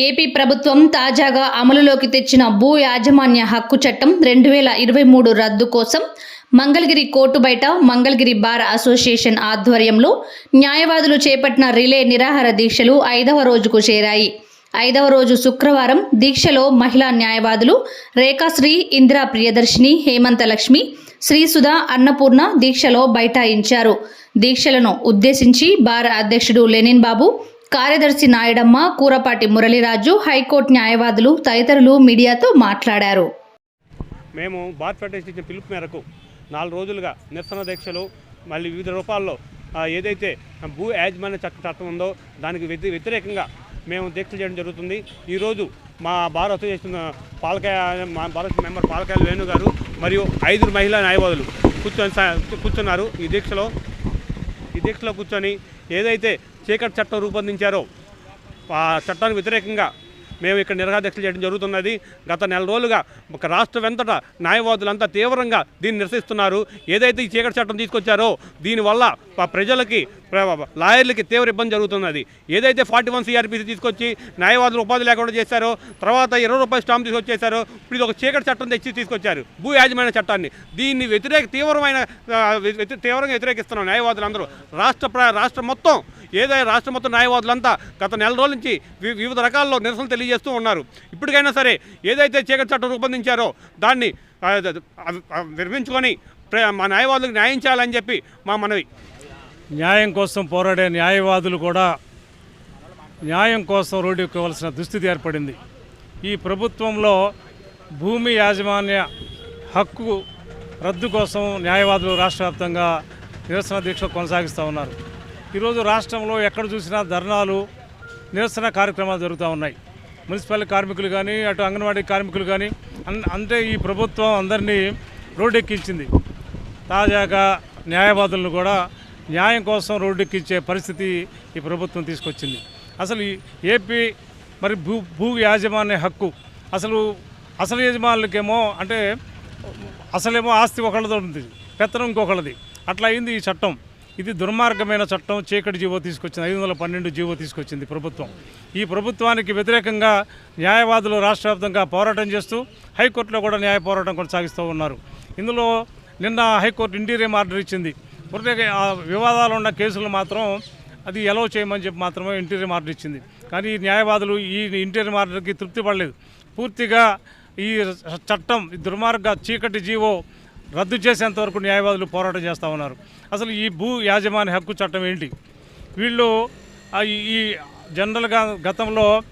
AP ప్రభుత్వం తాజాగా అమలులోకి తెచ్చిన భూ యాజమాన్య హక్కు చట్టం రెండు వేల ఇరవై మూడు రద్దు కోసం మంగళగిరి కోర్టు బయట మంగళగిరి బార్ అసోసియేషన్ ఆధ్వర్యంలో న్యాయవాదులు చేపట్టిన రిలే నిరాహార దీక్షలు ఐదవ రోజుకు చేరాయి. ఐదవ రోజు శుక్రవారం దీక్షలో మహిళా న్యాయవాదులు రేఖాశ్రీ ఇందిరా ప్రియదర్శిని హేమంత లక్ష్మి శ్రీసుధా అన్నపూర్ణ దీక్షలో బైఠాయించారు. దీక్షలను ఉద్దేశించి బార్ అధ్యక్షుడు లెనిన్ బాబు కార్యదర్శి నాయుడమ్మ కూరపాటి మురళీరాజు హైకోర్టు న్యాయవాదులు తదితరులు మీడియాతో మాట్లాడారు. మేము భారత్ ఫెడరేషన్ ఇచ్చిన పిలుపు మేరకు నాలుగు రోజులుగా నిరసన దీక్షలు మళ్ళీ వివిధ రూపాల్లో ఏదైతే భూ యాజమాన్య చట్ట చట్టం ఉందో దానికి వ్యతి వ్యతిరేకంగా మేము దీక్షలు చేయడం జరుగుతుంది. ఈరోజు మా బార్ అసోసియేషన్ పాలకాయ మా భారత్ మెంబర్ పాలకాయ వేణు గారు మరియు ఐదుగురు మహిళా న్యాయవాదులు కూర్చొని కూర్చున్నారు. ఈ దీక్షలో ఈ దీక్షలో కూర్చొని ఏదైతే చీకటి చట్టం రూపొందించారో ఆ చట్టానికి వ్యతిరేకంగా మేము ఇక్కడ నిరహాదీక్షలు చేయడం జరుగుతున్నది. గత నెల రోజులుగా ఒక రాష్ట్ర వెంతట న్యాయవాదులంతా తీవ్రంగా దీన్ని నిరసిస్తున్నారు. ఏదైతే ఈ చీకటి చట్టం తీసుకొచ్చారో దీనివల్ల ప్రజలకి లాయర్లకి తీవ్ర ఇబ్బంది జరుగుతున్నది. ఏదైతే ఫార్టీ వన్ సిఆర్పిసి తీసుకొచ్చి న్యాయవాదులు ఉపాధి లేకుండా చేశారో తర్వాత ఇరవై రూపాయల స్టాంప్ తీసుకొచ్చేశారో ఇప్పుడు ఇది ఒక చీకటి చట్టం తెచ్చి తీసుకొచ్చారు. భూ యాజమాన్య చట్టాన్ని. దీన్ని వ్యతిరేక తీవ్రమైన తీవ్రంగా వ్యతిరేకిస్తున్నాం న్యాయవాదులందరూ రాష్ట్ర ప్ర- రాష్ట్రం మొత్తం ఏదైనా రాష్ట్ర మొత్తం న్యాయవాదులంతా గత నెల రోజుల నుంచి వి- వివిధ రకాల్లో నిరసనలు తెలియజేస్తూ ఉన్నారు. ఇప్పటికైనా సరే ఏదైతే చీకటి చట్టం రూపొందించారో దాన్ని నిర్మించుకొని మా న్యాయవాదులకు న్యాయం చేయాలని చెప్పి మా మనవి. న్యాయం కోసం పోరాడే న్యాయవాదులు కూడా న్యాయం కోసం రోడ్డుకోవాల్సిన దుస్థితి ఏర్పడింది. ఈ ప్రభుత్వంలో భూమి యాజమాన్య హక్కు రద్దు కోసం న్యాయవాదులు రాష్ట్ర వ్యాప్తంగా నిరసన దీక్ష కొనసాగిస్తూ ఉన్నారు. ఈరోజు రాష్ట్రంలో ఎక్కడ చూసినా ధర్నాలు నిరసన కార్యక్రమాలు జరుగుతూ ఉన్నాయి. మున్సిపల్ కార్మికులు కానీ అటు అంగన్వాడీ కార్మికులు కానీ అన్- అంటే ఈ ప్రభుత్వం అందరినీ రోడ్డెక్కించింది. తాజాగా న్యాయవాదులను కూడా న్యాయం కోసం రోడ్డెక్కించే పరిస్థితి ఈ ప్రభుత్వం తీసుకొచ్చింది. అసలు ఈ ఏపీ మరి భూ భూ యాజమాన్య హక్కు అసలు అసలు యజమానులకేమో అంటే అసలేమో ఆస్తి ఒకళ్ళది ఉంటుంది పెత్తనం ఇంకొకళ్ళది. అట్లా అయింది ఈ చట్టం. ఇది దుర్మార్గమైన చట్టం చీకటి జీవో తీసుకొచ్చింది ఐదు వందల పన్నెండు జీవో తీసుకొచ్చింది ప్రభుత్వం. ఈ ప్రభుత్వానికి వ్యతిరేకంగా న్యాయవాదులు రాష్ట్ర వ్యాప్తంగా పోరాటం చేస్తూ హైకోర్టులో కూడా న్యాయ పోరాటం కొనసాగిస్తూ ఉన్నారు. ఇందులో నిన్న హైకోర్టు ఇంటీరియం ఆర్డర్ ఇచ్చింది. ఆ వివాదాలు ఉన్న కేసులు మాత్రం అది ఎలవ్ చేయమని చెప్పి మాత్రమే ఇంటీరియం ఆర్డర్ ఇచ్చింది. కానీ న్యాయవాదులు ఈ ఇంటీరియం ఆర్డర్కి తృప్తి పడలేదు. పూర్తిగా ఈ చట్టం ఈ దుర్మార్గ చీకటి జీవో రద్దు చేసేంత వరకు న్యాయవాదులు పోరాటం చేస్తూ ఉన్నారు. అసలు ఈ భూ యాజమాన్య హక్కు చట్టం ఏంటి? వీళ్ళు ఈ- జనరల్గా గతంలో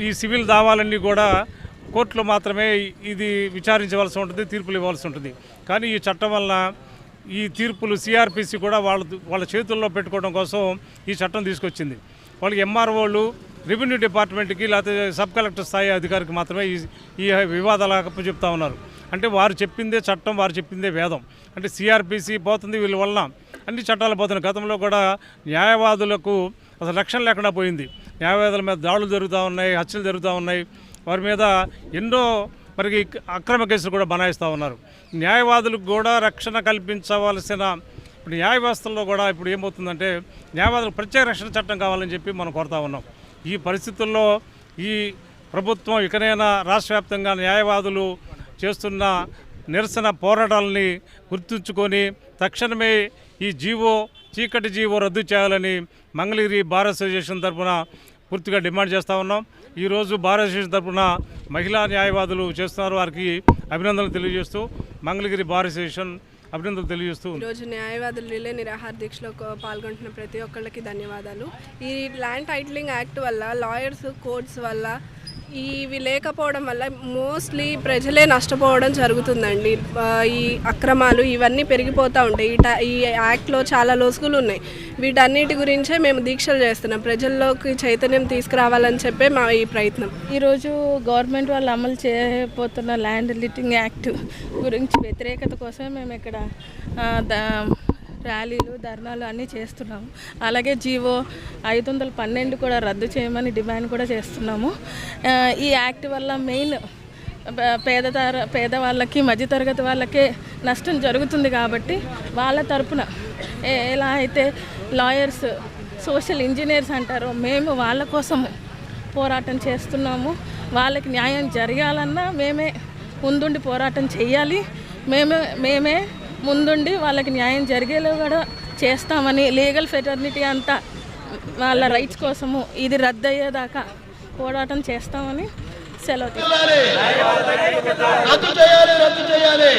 ఈ సివిల్ దావాలన్నీ కూడా కోర్టులో మాత్రమే ఇది విచారించవలసి ఉంటుంది తీర్పులు ఇవ్వాల్సి ఉంటుంది. కానీ ఈ చట్టం వల్ల ఈ తీర్పులు సిఆర్పిసి కూడా వాళ్ళ వాళ్ళ చేతుల్లో పెట్టుకోవడం కోసం ఈ చట్టం తీసుకొచ్చింది. వాళ్ళకి ఎంఆర్ఓలు రెవెన్యూ డిపార్ట్మెంట్కి లేకపోతే సబ్ కలెక్టర్ స్థాయి అధికారికి మాత్రమే ఈ ఈ వివాదాలు చెప్తా ఉన్నారు. అంటే వారు చెప్పిందే చట్టం వారు చెప్పిందే వేదం. అంటే సిఆర్పిసి పోతుంది వీళ్ళ వలన. అన్ని చట్టాలు పోతున్నాయి. గతంలో కూడా న్యాయవాదులకు అసలు రక్షణ లేకుండా పోయింది. న్యాయవాదుల మీద దాడులు జరుగుతూ ఉన్నాయి హత్యలు జరుగుతూ ఉన్నాయి. వారి మీద ఎన్నో మరి అక్రమ కేసులు కూడా బనాయిస్తూ ఉన్నారు. న్యాయవాదులకు కూడా రక్షణ కల్పించవలసిన ఇప్పుడు న్యాయ వ్యవస్థల్లో కూడా ఇప్పుడు ఏమవుతుందంటే న్యాయవాదులకు ప్రత్యేక రక్షణ చట్టం కావాలని చెప్పి మనం కోరుతా ఉన్నాం. ఈ పరిస్థితుల్లో ఈ ప్రభుత్వం ఇకనైనా రాష్ట్ర న్యాయవాదులు చేస్తున్న నిరసన పోరాటాలని గుర్తుంచుకొని తక్షణమే ఈ జీవో చీకటి జీవో రద్దు చేయాలని మంగళగిరి బార్ అసోసియేషన్ తరఫున పూర్తిగా డిమాండ్ చేస్తూ ఉన్నాం. ఈరోజు బార్ అసోసియేషన్ తరఫున మహిళా న్యాయవాదులు చేస్తున్నారు. వారికి అభినందనలు తెలియజేస్తూ మంగళగిరి బార్ అసోసియేషన్ అభినందనలు తెలియజేస్తూ ఈరోజు న్యాయవాదులు రిలే నిరాహార దీక్షలో పాల్గొంటున్న ప్రతి ఒక్కళ్ళకి ధన్యవాదాలు. ఈ ల్యాండ్ టైటిలింగ్ యాక్ట్ వల్ల లాయర్స్ కోర్ట్స్ వల్ల ఇవి లేకపోవడం వల్ల మోస్ట్లీ ప్రజలే నష్టపోవడం జరుగుతుందండి. ఈ అక్రమాలు ఇవన్నీ పెరిగిపోతూ ఉంటాయి. ఈ ఈ యాక్ట్లో చాలా లొసుగులు ఉన్నాయి. వీటన్నిటి గురించే మేము దీక్షలు చేస్తున్నాం. ప్రజల్లోకి చైతన్యం తీసుకురావాలని చెప్పే మా ఈ ప్రయత్నం. ఈరోజు గవర్నమెంట్ వాళ్ళు అమలు చేయబోతున్న ల్యాండ్ లిటింగ్ యాక్ట్ గురించి వ్యతిరేకత కోసమే మేము ఇక్కడ ర్యాలీలు ధర్నాలు అన్నీ చేస్తున్నాము. అలాగే జీవో ఐదు వందల పన్నెండు కూడా రద్దు చేయమని డిమాండ్ కూడా చేస్తున్నాము. ఈ యాక్ట్ వల్ల మెయిన్ పేద తర పేదవాళ్ళకి మధ్యతరగతి వాళ్ళకే నష్టం జరుగుతుంది కాబట్టి వాళ్ళ తరపున ఎలా అయితే లాయర్స్ సోషల్ ఇంజనీర్స్ అంటారో మేము వాళ్ళ కోసము పోరాటం చేస్తున్నాము. వాళ్ళకి న్యాయం జరగాలన్నా మేమే ముందుండి పోరాటం చేయాలి. మేమే మేమే ముందుండి వాళ్ళకి న్యాయం జరిగేలా కూడా చేస్తామని లీగల్ ఫెటర్నిటీ అంతా వాళ్ళ రైట్స్ కోసము ఇది రద్దు అయ్యేదాకా పోరాటం చేస్తామని సెలవు రద్దు చేయాలి రద్దు చేయాలి.